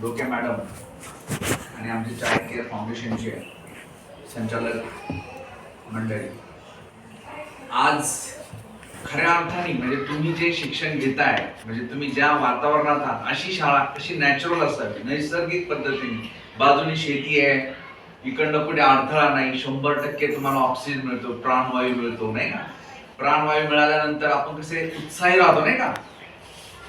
डोके मॅडम आणि आमचे चाईल्ड केअर फाउंडेशनचे संचालक मंडळी. आज खऱ्या अर्थाने म्हणजे तुम्ही जे शिक्षण घेताय म्हणजे तुम्ही ज्या वातावरणात आहात अशी शाळा अशी नॅचरल असावी नैसर्गिक पद्धतीने. बाजूने शेती आहे इकडनं कुठे अडथळा नाही शंभर टक्के तुम्हाला ऑक्सिजन मिळतो प्राणवायू मिळतो नाही का? प्राणवायू मिळाल्यानंतर आपण कसे उत्साही राहतो नाही का?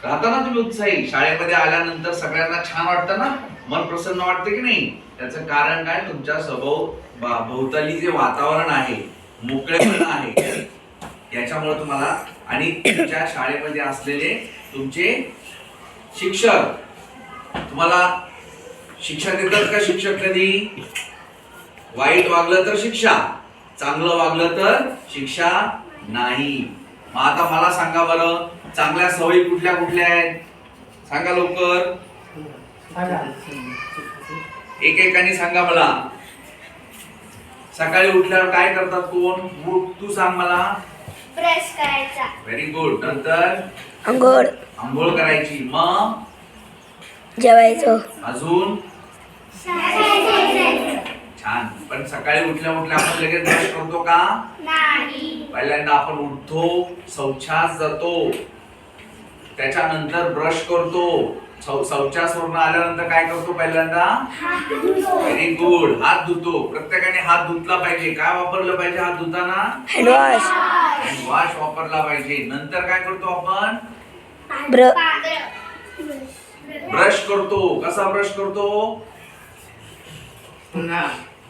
राहता ना तुम्ही उत्साही. शाळेमध्ये आल्यानंतर सगळ्यांना छान वाटतं ना? मन प्रसन्न वाटते की नाही? त्याचं कारण काय? तुमच्या स्वभाव भोवताली जे वातावरण आहे मोकळेपण आहे. याच्यामुळे तुम्हाला आणि तुमच्या शाळेमध्ये असलेले तुमचे शिक्षक तुम्हाला शिक्षा देतात का शिक्षक कधी? वाईट वागलं तर शिक्षा चांगलं वागलं तर शिक्षा नाही. मग आता मला सांगा बरं चांगल्या सवयी कुठल्या कुठल्या आहेत? सांगा लवकर. एकेकाने सांगा मला. सकाळी उठल्यावर काय करतात कोण? तू सांग मला. ब्रश करायचा. व्हेरी गुड नंतर? अंघोळ आंघोळ करायची. मग? जेवायचं. अजून? छान. पण सकाळी उठल्या उठल्या आपण लगेच ब्रश करतो का? नाही. पहिल्यांदा आपण उठतो शौचास जातो. त्याच्यानंतर ब्रश करतो. शौ- शौचासवरून आल्यानंतर काय करतो पहिल्यांदा? व्हेरी गुड हात धुतो. प्रत्येकाने हात धुतला पाहिजे. काय वापरलं पाहिजे हात धुताना? हँडवॉश वॉश वापरला पाहिजे. नंतर काय करतो आपण? ब्र ब्रश करतो. कसा ब्रश करतो?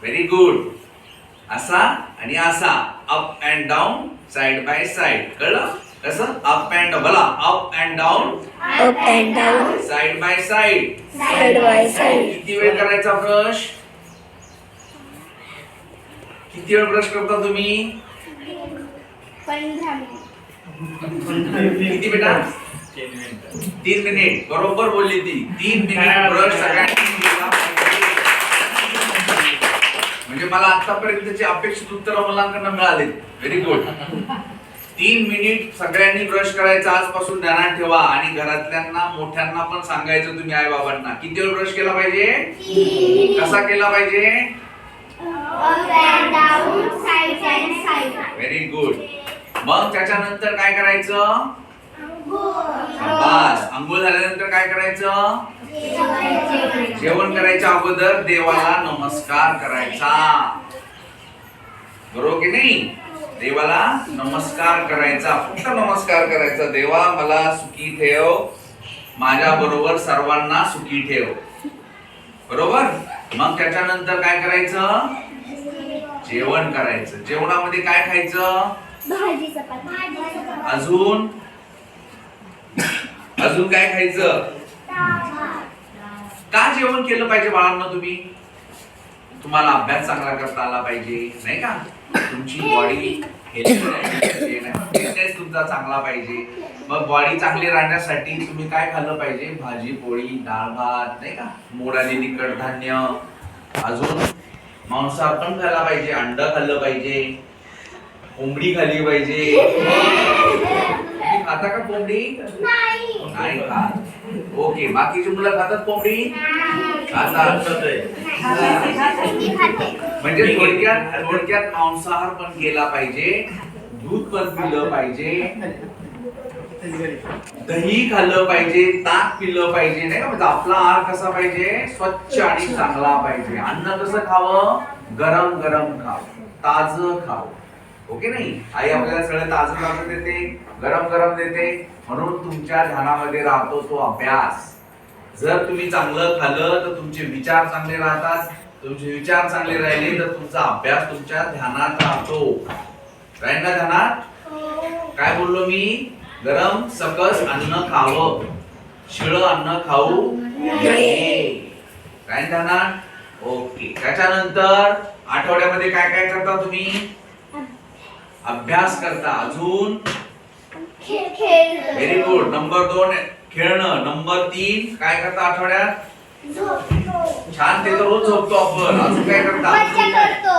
व्हेरी गुड असा आणि असा. Up and down side by side कळलं? कसं? अप अँड बोला. Up and down up and down side by side side by side किती वेळ करायचा ब्रश किती वेळ ब्रश करता तुम्ही? किती बेटा तीन मिनिट. बरोबर बोलली ती. तीन मिनिट ब्रश सगळ्यांनी. म्हणजे मला आतापर्यंतची अपेक्षित उत्तर मुलांकडनं मिळाले व्हेरी गुड तीन मिनिट सगळ्यांनी ब्रश करायचा आजपासून ध्यानात ठेवा. आणि घरातल्यांना मोठ्यांना पण सांगायचं तुम्ही आई बाबांना. किती वेळ ब्रश केला पाहिजे? कसा केला पाहिजे? व्हेरी गुड मग त्याच्यानंतर काय करायचं? बस अंघोळ झाल्यानंतर काय करायचं? जेवण करायच्या अगोदर देवाला नमस्कार करायचा. बरोबर की नाही? देवाला नमस्कार करायचा फक्त नमस्कार करायचा. देवा मला सुखी ठेव. माझ्या बरोबर सर्वांना सुखी ठेव. बरोबर? मग त्याच्यानंतर काय करायचं? जेवण करायचं. जेवणामध्ये काय खायचं? अजून? अजून काय खायचं? का जेवण केलं पाहिजे बाळांना तुम्ही? तुम्हाला अभ्यास चांगला करता आला पाहिजे नाही का? तुमची बॉडी फिटनेस तुमचा चांगला पाहिजे. मग बॉडी चांगली राहण्यासाठी तुम्ही काय खाल्लं पाहिजे? भाजी पोळी डाळ भात नाही का? मोड आलेली कडधान्य अजून मांसाहार पण खायला पाहिजे अंड खाल्लं पाहिजे कोंबडी खाल्ली पाहिजे. खाता का कोंबडी? नाही. नाही खात. ओके बाकीची मुलं खातात कोंबडी? म्हणजे थोडक्यात थोडक्यात मांसाहार पण केला पाहिजे दूध पण पिलं पाहिजे दही खाल्लं पाहिजे ताक पिलं पाहिजे नाही का? म्हणजे आपला आहार कसा पाहिजे? स्वच्छ आणि चांगला पाहिजे. अन्न कसं खावं? गरम गरम खावं. ताज खावं. ओके नाही? आई आपल्याला सगळं ताज ताज देते गरम गरम देते. म्हणून तुमच्या ध्यानामध्ये राहतो तो अभ्यास. जर तुम्ही चांगलं खाल्लं तर तुमचे विचार चांगले राहतात. तुमचे विचार चांगले राहिले तर तुमचा अभ्यास तुमच्या ध्यानात राहतो. राहील ना ध्यानात? काय बोललो मी? गरम सकस अन्न खावं. शिळ अन्न खाऊ काय ध्यानात? ओके. त्याच्यानंतर आठवड्यामध्ये काय काय करता तुम्ही? अभ्यास करता. अजून? व्हेरी गुड नंबर दोन खेळणं. नंबर तीन काय करता आठवड्यात? झोपतो. छान ते तर रोज झोपतो आपण. अजून काय करता? करतो.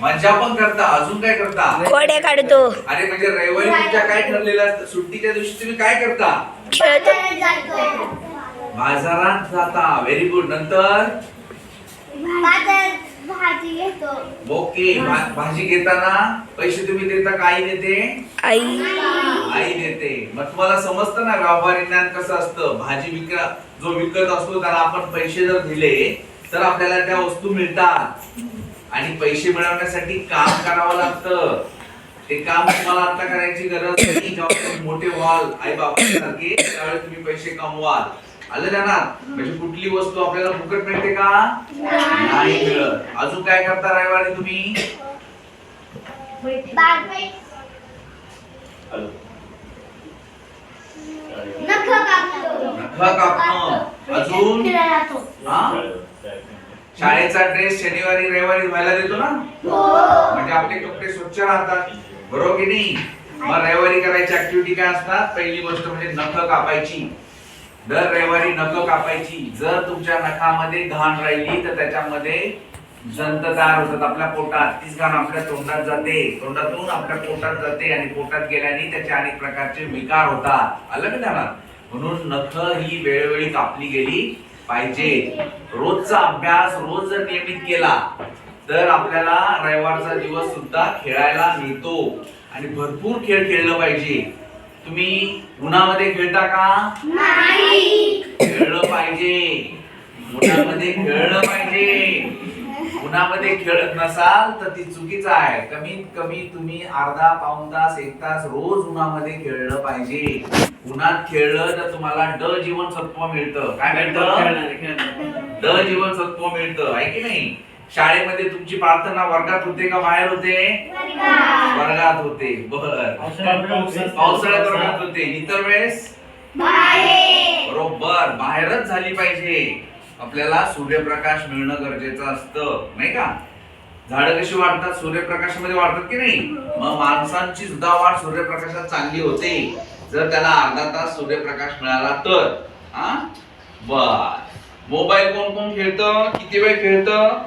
मज्जा पण करता. अजून काय करता? कोड्या काढतो. अरे म्हणजे रविवारी तुमच्या काय ठरलेलं असतं? सुट्टीच्या दिवशी तुम्ही काय करता? बाजारात जाता. व्हेरी गुड नंतर? बाजारात भाजी घेतो. ओके भा- भाजी घेताना पैसे तुम्ही देता का? आई देते? आई. आई देते. मग तुम्हाला समजतं ना व्यापारी ज्ञान कसं असतं? भाजी विक्रा जो विकत असतो त्याला आपण पैसे जर दिले तर आपल्याला त्या वस्तू मिळतात. आणि पैसे मिळवण्यासाठी काम करावं लागतं. ते काम तुम्हाला आता करायची गरज नाही. जेव्हा तुम्ही मोठे व्हाल आई बाबांसारखे त्यावेळेस तुम्ही पैसे कमवाल. आलं ध्यानात म्हणजे कुठली वस्तू आपल्याला फुकट मिळते का? नाही. मिळत. अजून काय करता रविवारी तुम्ही? नख कापणं. अजून. हा? शाळेचा ड्रेस शनिवारी रविवारी धुवायला देतो ना? हो. म्हणजे आपले कपडे स्वच्छ राहतात. बरोबर की नाही? मग रविवारी करायची ऍक्टिव्हिटी काय असतात? पहिली गोष्ट म्हणजे नख कापायची. दर रविवारी नखं कापायची. जर तुमच्या नखामध्ये घाण राहिली तर त्याच्यामध्ये जंत तयार होतात आपल्या पोटात. तीच घाण आपल्या तोंडात जाते. तोंडातून आपल्या पोटात जाते आणि पोटात गेल्याने त्याचे अनेक प्रकारचे विकार होतात. आलं का म्हणून नख ही वेळोवेळी कापली गेली पाहिजे. रोजचा अभ्यास रोज जर नियमित केला तर आपल्याला रविवारचा दिवस सुद्धा खेळायला मिळतो. आणि भरपूर खेळ खेळलं पाहिजे. तुम्ही उन्हामध्ये खेळता का? नाही. खेळलं पाहिजे. उन्हामध्ये खेळलं पाहिजे. उन्हामध्ये खेळत नसाल तर ती चुकीचं आहे. कमीत कमी तुम्ही अर्धा पाऊण तास एक तास रोज उन्हामध्ये खेळलं पाहिजे. उन्हात खेळलं तर तुम्हाला ड जीवनसत्व मिळतं. काय मिळतं? ड जीवनसत्व मिळतं. आहे की नाही? शाळेमध्ये तुमची प्रार्थना वर्गात होते का? बाहेर होते? वर्गात. होते. बर. पावसाळ्यात वर्गात होते. इतर वेळेस? बाहेर. बरोबर. बाहेरच झाली पाहिजे. आपल्याला सूर्यप्रकाश मिळणं गरजेचं असतं. नाही का? झाडं कशी वाढतात? सूर्यप्रकाशामध्ये वाढतात की नाही? मग माणसांची सुद्धा वाढ सूर्यप्रकाशात चांगली होते. जर त्याला अर्धा तास सूर्यप्रकाश मिळाला तर. हा? बर. मोबाईल कोण कोण खेळतं? किती वेळ खेळतं?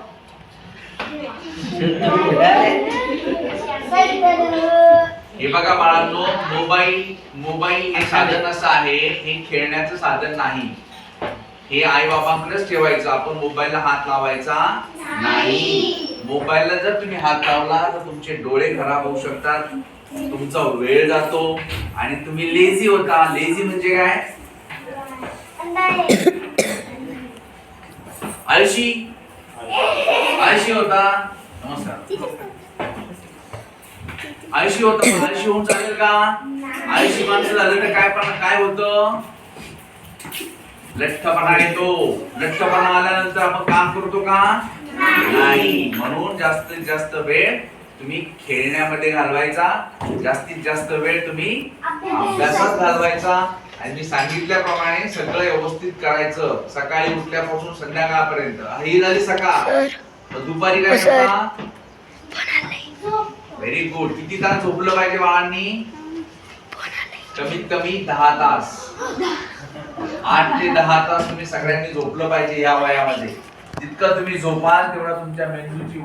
हे बघा बाळांनो मोबाईल मोबाईल हे साधन असं आहे हे खेळण्याचं साधन नाही. हे आई बाबांकडेच ठेवायचं आपण मोबाईलला हात लावायचा नाही. मोबाईलला जर तुम्ही हात लावला तर तुमचे डोळे खराब होऊ शकतात तुमचा वेळ जातो आणि तुम्ही लेझी होता. लेझी म्हणजे काय? आळशी. आळशी होता. नमस्कार. आळशी होता आळशी होऊन चालेल का? आळशी माणसं झालं तर काय पण काय होतं? लठ्ठपणा येतो. लठ्ठपणा आल्यानंतर आपण काम करतो का? नाही. म्हणून जास्तीत जास्त वेळ तुम्ही खेळण्यामध्ये घालवायचा. जास्तीत जास्त वेळ तुम्ही अभ्यासात घालवायचा. आणि मी सांगितल्याप्रमाणे सगळं व्यवस्थित करायचं. सकाळी उठल्यापासून संध्याकाळपर्यंत. ही झाली सकाळ. दुपारी काय. करता? व्हेरी गुड किती तास झोपलं पाहिजे बाळांनी? कमीत कमी दहा तास. आठ ते दहा तास तुम्ही सगळ्यांनी झोपलं पाहिजे या वयामध्ये. जितकं तुम्ही झोपाल तेवढा तुमच्या मेंदूची